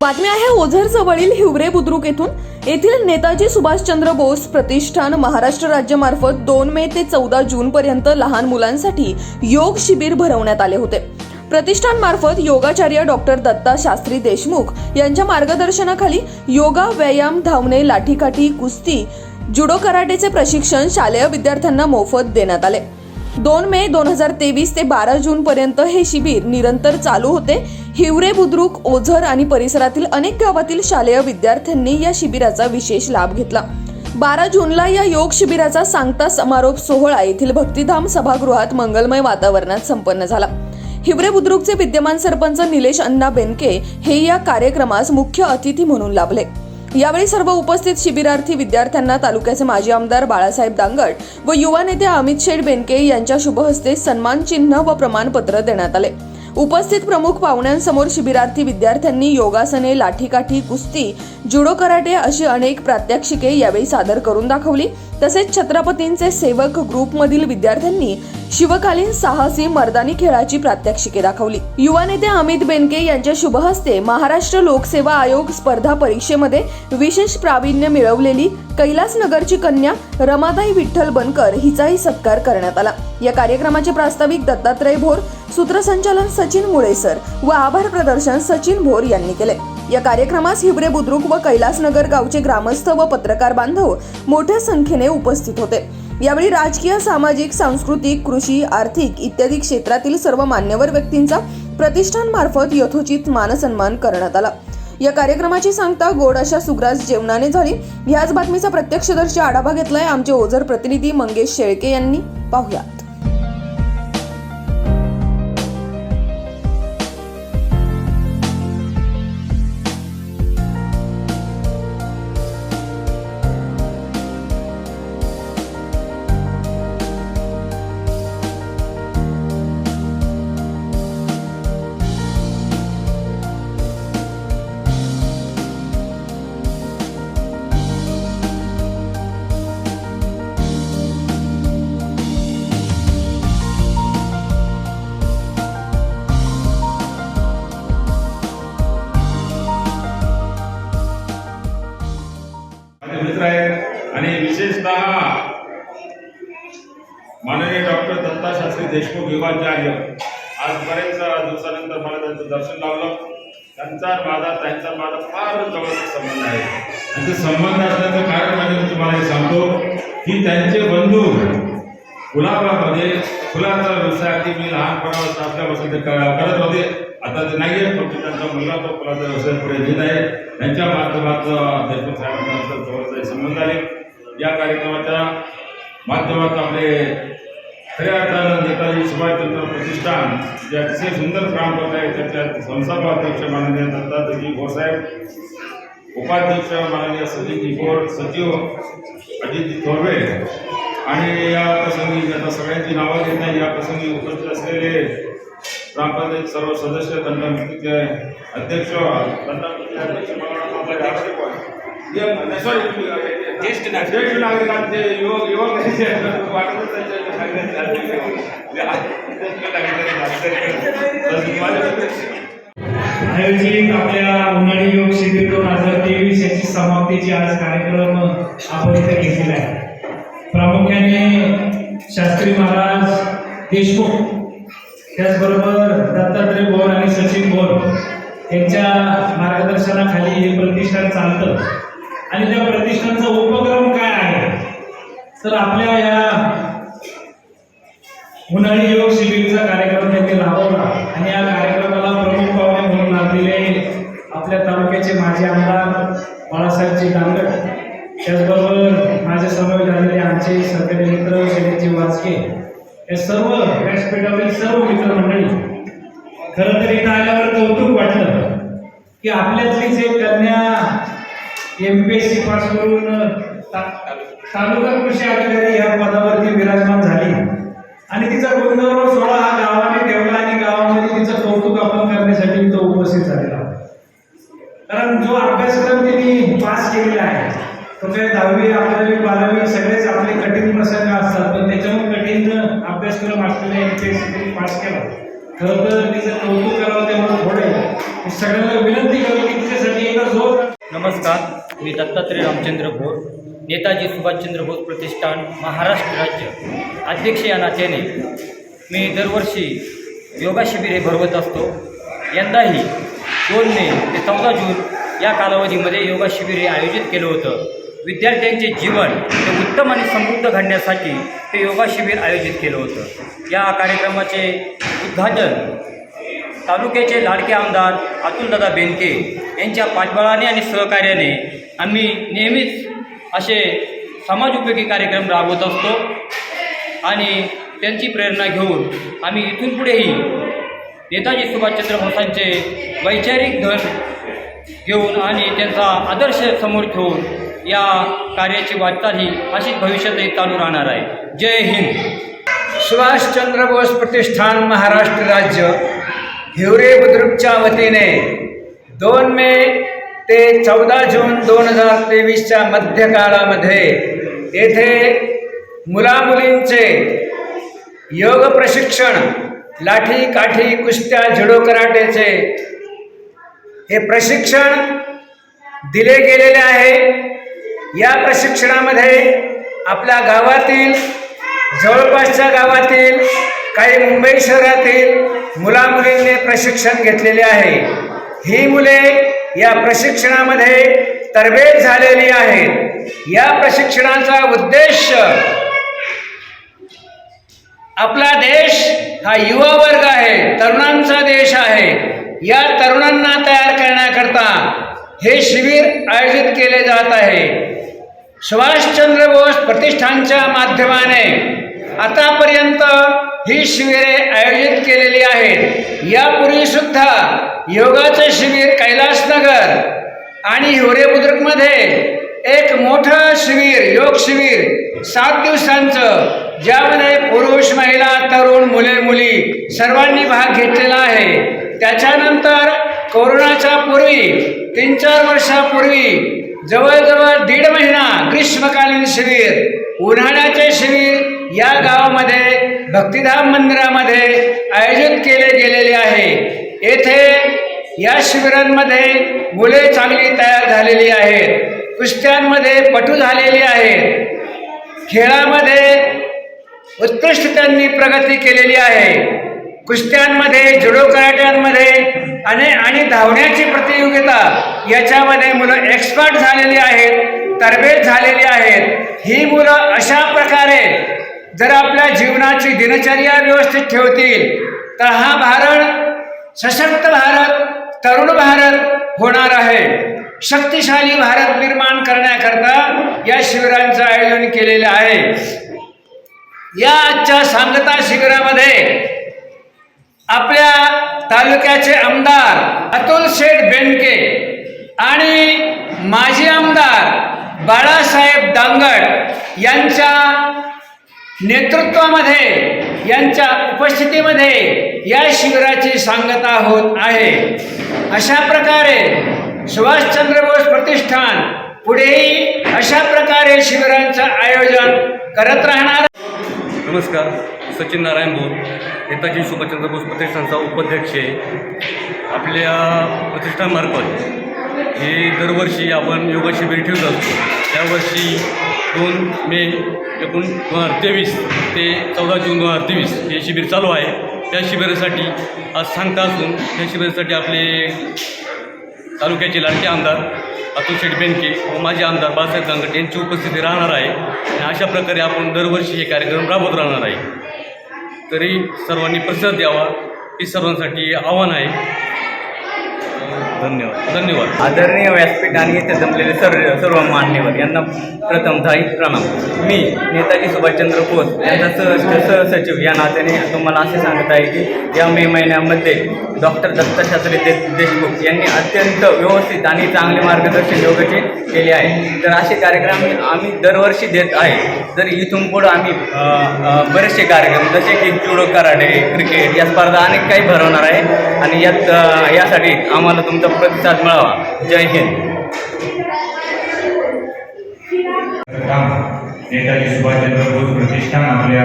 बातमी आहे ओझर जवळील हिवरे बुद्रुक येथून. येथील नेताजी सुभाषचंद्र बोस प्रतिष्ठान महाराष्ट्र राज्यामार्फत दोन मे ते चौदा जून पर्यंत लहान मुलांसाठी योग शिबिर भरवण्यात आले होते. प्रतिष्ठान मार्फत योगाचार्य डॉक्टर दत्ता शास्त्री देशमुख यांच्या मार्गदर्शनाखाली योगा व्यायाम धावणे लाठीकाठी कुस्ती जुडो कराटेचे प्रशिक्षण शालेय विद्यार्थ्यांना मोफत देण्यात आले. दोन मे दोन हजार तेवीस ते बारा जून पर्यंत हे शिबिर निरंतर चालू होते. हिवरे बुद्रुक ओझर आणि परिसरातील अनेक गावातील शालेय विद्यार्थ्यांनी या शिबिराचा विशेष लाभ घेतला. बारा जूनला या योग शिबिराचा सांगता समारोप सोहळा येथील भक्तिधाम सभागृहात मंगलमय वातावरणात संपन्न झाला. हिवरे बुद्रुकचे विद्यमान सरपंच निलेश अण्णा बेनके हे या कार्यक्रमास मुख्य अतिथी म्हणून लाभले. यावेळी सर्व उपस्थित शिबिरार्थी विद्यार्थ्यांना तालुक्याचे माजी आमदार बाळासाहेब दांगट व युवा नेते अमित शेठ बेनके यांच्या शुभहस्ते सन्मान चिन्ह व प्रमाणपत्र देण्यात आले. उपस्थित प्रमुख पाहुण्यांसमोर शिबिरार्थी विद्यार्थ्यांनी योगासने लाठीकाठी कुस्ती जुडो कराटे अशी अनेक प्रात्यक्षिके यावेळी सादर करून दाखवली. तसेच छत्रपतींचे सेवक ग्रुपमधील विद्यार्थ्यांनी शिवकालीन साहसी मर्दानी खेळाची प्रात्यक्षिके दाखवली. युवा नेते अमित बेनके यांच्या शुभहस्ते महाराष्ट्र लोकसेवा आयोग स्पर्धा परीक्षेमध्ये विशेष प्रावीण्य मिळवलेली कैलास नगरची कन्या रमाताई विठ्ठल बनकर हिचाही सत्कार करण्यात आला. या कार्यक्रमाचे प्रास्ताविक दत्तात्रय भोर सूत्रसंचालन सचिन मुळेसर व आभार प्रदर्शन सचिन भोर यांनी केले. या कार्यक्रमास हिवरे बुद्रुक व कैलासनगर गावचे ग्रामस्थ व पत्रकार बांधव मोठ्या संख्येने उपस्थित होते. यावेळी राजकीय सामाजिक सांस्कृतिक कृषी आर्थिक इत्यादी क्षेत्रातील सर्व मान्यवर व्यक्तींचा प्रतिष्ठानमार्फत यथोचित मानसन्मान करण्यात आला. या कार्यक्रमाची सांगता गोड अशा सुग्रास जेवणाने झाली. ह्याच बातमीचा प्रत्यक्षदर्शी आढावा घेतलाय आमचे ओझर प्रतिनिधी मंगेश शेळके यांनी. पाहुयात. माननीय शास्त्री देशमुख युगाचार्य आज बरेच दिवसानंतर मला त्यांचं दर्शन लावलं. त्यांचा माझा त्यांचा माझा फार जवळचा संबंध आहे. त्यांचे संबंध असल्याचं कारण म्हणजे मी तुम्हाला हे सांगतो की त्यांचे बंधू गुलाबामध्ये फुलाचा व्यवसाय की मी लहानपणापासून असल्यापासून ते करत होते. आता ते नाही आहे पण त्यांचा मुलगा तो फुलाचा व्यवसाय पुढे घेत आहे. त्यांच्या माध्यमातून देशमुख साहेबांचा जवळचा संबंध आहे. या कार्यक्रमाच्या माध्यमात आपले खऱ्या अर्थानं नेताजी सुभाषचंद्र प्रतिष्ठान जे अतिशय सुंदर काम करत आहे त्याच्या संस्थापक माननीय दत्ताजी भोसाहेब उपाध्यक्ष माननीय सचिनजी गोड सचिव अजितजी थोरवे आणि या प्रसंगी आता सगळ्यांची नावं घेत नाही या प्रसंगी उपस्थित असलेले ग्रामपंचायत सर्व सदस्य दंडमितीचे अध्यक्ष दंडमितीचे अध्यक्ष वाटतं. हे- ज्येष्ठ नागरिक ज्येष्ठ नागरिकांचे युवक युवक वाटतच त्यांच्या आयोजित आपल्या उन्हाळी योग शिबिर दोन हजार तेवीस याची समाप्तीची आज कार्यक्रम आपण इथे घेतलेला आहे. प्रामुख्याने शास्त्री महाराज देशमुख त्याचबरोबर दत्तात्रय बोर आणि सचिन बोर यांच्या मार्गदर्शनाखाली हे प्रतिष्ठान चालतं. आणि त्या प्रतिष्ठानचा उपक्रम काय आहे? तर आपल्या या उन्हाळी योग शिबिरचा कार्यक्रम त्यांनी राबवला. आणि या कार्यक्रमाला प्रमुख पाहुणे म्हणून लाभलेले आपल्या तालुक्याचे माजी आमदार बाळासाहेबजी दांगड त्याचबरोबर माझ्यासमोर झालेले आमचे सरकारी मित्र शैलेजी वाचके हे सर्व व्यासपीठातील सर्व मित्रमंडळी खरं तर इथं आल्यावर कौतुक वाटलं की आपल्यातली जे कन्या M P S C pass करून ता- तालुका कृषी अधिकारी या पदावरती विराजमान झाली. आणि तिचा गुणगौरव सोहळा हा गावाने ठेवला आणि गावामध्ये तिचं कौतुक आपण करण्यासाठी तो उपस्थित झालेला कारण जो अभ्यासक्रम तिने पास केलेला आहे तो काही दहावी अकरावी बारावी सगळेच आपले कठीण प्रसंग असतात. पण त्याच्याहून कठीण अभ्यासक्रम असलेले M P S C pass केला. खरं तर तिचं कौतुक करावं तेव्हा थोडे सगळ्यांना विनंती करू की तिच्यासाठी नमस्कार मी दत्तात्रय रामचंद्र भोर. नेताजी सुभाषचंद्र बोस प्रतिष्ठान महाराष्ट्र राज्य अध्यक्ष या नात्याने मी दरवर्षी योगा शिबिर हे भरवत असतो. यंदाही दोन मे ते चौदा जून या कालावधीमध्ये योगा शिबिर हे आयोजित केलं होतं. विद्यार्थ्यांचे जीवन हे उत्तम आणि समृद्ध घडण्यासाठी ते योगा शिबिर आयोजित केलं होतं. या कार्यक्रमाचे उद्घाटन तालुक्याचे लाडके आमदार अतुलदादा बेनके यांच्या पाठबळाने आणि सहकार्याने आम्ही नेहमीच असे समाजोपयोगी कार्यक्रम राबवत असतो आणि त्यांची प्रेरणा घेऊन आम्ही इथून पुढेही नेताजी सुभाषचंद्र बोसांचे वैचारिक धन घेऊन आणि त्यांचा आदर्श समोर ठेवून या कार्याची वाटचाल ही अशीच भविष्यातही चालू राहणार आहे. जय हिंद. सुभाषचंद्र बोस प्रतिष्ठान महाराष्ट्र राज्य हिवरे बुद्रुकच्या वतीने दोन मे ते चौदा जून दोन हजार तेवीसच्या मध्यकाळामध्ये येथे मुलामुलींचे योग प्रशिक्षण लाठी काठी कुस्त्या जुडो कराटेचे हे प्रशिक्षण दिले गेलेले आहे. या प्रशिक्षणामध्ये आपल्या गावातील जवळपासच्या गावातील काही मुंबई शहरातील मुलामुलींनी प्रशिक्षण घेतलेले आहे. ही मुले या प्रशिक्षणामध्ये तरबेज झालेली आहे. या प्रशिक्षणाचा उद्देश आपला देश हा युवा वर्ग आहे तरुणांचा देश आहे. या तरुणांना तयार करण्याकरता हे शिबिर आयोजित केले जात आहे. सुभाषचंद्र बोस प्रतिष्ठानच्या माध्यमाने आतापर्यंत ही शिबिरे आयोजित केलेली आहेत. यापूर्वी सुद्धा योगाचे शिबिर कैलासनगर आणि हिवरे बुद्रुकमध्ये एक मोठं शिबिर योग शिबिर सात दिवसांचं ज्यामध्ये पुरुष महिला तरुण मुले मुली सर्वांनी भाग घेतलेला आहे. त्याच्यानंतर कोरोनाच्या पूर्वी तीन चार वर्षापूर्वी जवळजवळ दीड महिना ग्रीष्मकालीन शिबिर उन्हाळ्याचे शिबिर या गावामध्ये भक्तिधाम मंदिरामध्ये आयोजित केले गेलेले आहे. येथे या शिबिरांमध्ये मुले चांगली तयार झालेली आहेत. कुस्त्यांमध्ये पटू झालेली आहेत. खेळामध्ये उत्कृष्ट त्यांनी प्रगती केलेली आहे. कुस्त्यांमध्ये जुडो कराट्यांमध्ये आणि आणि धावण्याची प्रतियोगिता याच्यामध्ये मुलं एक्सपर्ट झालेली आहेत तरबेज झालेली आहेत. ही मुलं अशा प्रकारे जर आपल्या जीवनाची दिनचर्या व्यवस्थित ठेवतील तर हा भारत सशक्त भारत तरुण भारत होणार आहे. शक्तिशाली भारत निर्माण करण्याकरता या शिबिरांचं आयोजन केलेलं आहे. या आजच्या सांगता शिबिरामध्ये आपल्या तालुक्याचे आमदार अतुल शेठ बेंडके आणि माजी आमदार बाळासाहेब दांगड यांच्या नेतृत्वामध्ये यांच्या उपस्थितीमध्ये या शिबिराची सांगता होत आहे. अशा प्रकारे सुभाषचंद्र बोस प्रतिष्ठान पुढेही अशा प्रकारे शिबिरांचं आयोजन करत राहणार. नमस्कार सचिन नारायण भोर नेताजी सुभाषचंद्र बोस प्रतिष्ठानचा उपाध्यक्ष आपल्या प्रतिष्ठानमार्फत हे दरवर्षी आपण योगा शिबिर ठेवत असतो. त्यावर्षी दोन मे एकूण दोन हजार तेवीस ते चौदा जून दोन हजार तेवीस हे शिबिर चालू आहे. त्या शिबिरासाठी आज सांगता असून त्या शिबिरासाठी आपले तालुक्याचे लाडके आमदार अतुल शेठ बेनके व माजी आमदार बाळासाहेब दांगट यांची उपस्थिती राहणार आहे. आणि अशा प्रकारे आपण दरवर्षी हे कार्यक्रम राबवत राहणार आहे. तरी सर्वांनी प्रसाद द्यावा. ही सर्वांसाठी आव्हान आहे. धन्यवाद. धन्यवाद. आदरणीय व्यासपीठ आणि इथे जमलेले सर्व सर्व मान्यवर यांना प्रथमतः प्रणाम. मी नेताजी सुभाषचंद्र बोस यांचा सह सहसचिव या नात्याने तुम्हाला असे सांगत आहे की या मे महिन्यामध्ये डॉक्टर दत्तशास्त्री दे देशमुख यांनी अत्यंत व्यवस्थित आणि चांगले मार्गदर्शन योगाचे केले आहे. तर असे कार्यक्रम आम्ही दरवर्षी देत आहे. तर इथून पुढं आम्ही बरेचसे कार्यक्रम जसे की जुडो कराटे क्रिकेट या स्पर्धा अनेक काही भरवणार आहे. आणि यात यासाठी आम्हाला तुमचा उत्तम प्रतिसाद मिळावा. जय हिंद. नेताजी सुभाषचंद्र बोस प्रतिष्ठान आपल्या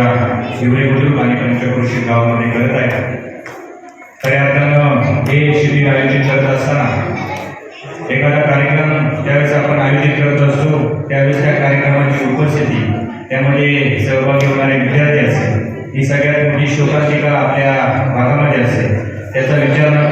शिवरे बुद्रुक आणि पंचकृषी गावामध्ये करत आहे खऱ्या अर्थानं हे शिबिर आयोजित करत असताना एखादा कार्यक्रम ज्यावेळेस आपण आयोजित करत असतो त्यावेळेस त्या कार्यक्रमाची उपस्थिती त्यामध्ये सहभागी होणारे विद्यार्थी असेल ही सगळ्यात मोठी शोकांतिका आपल्या भागामध्ये असेल त्याचा विचार न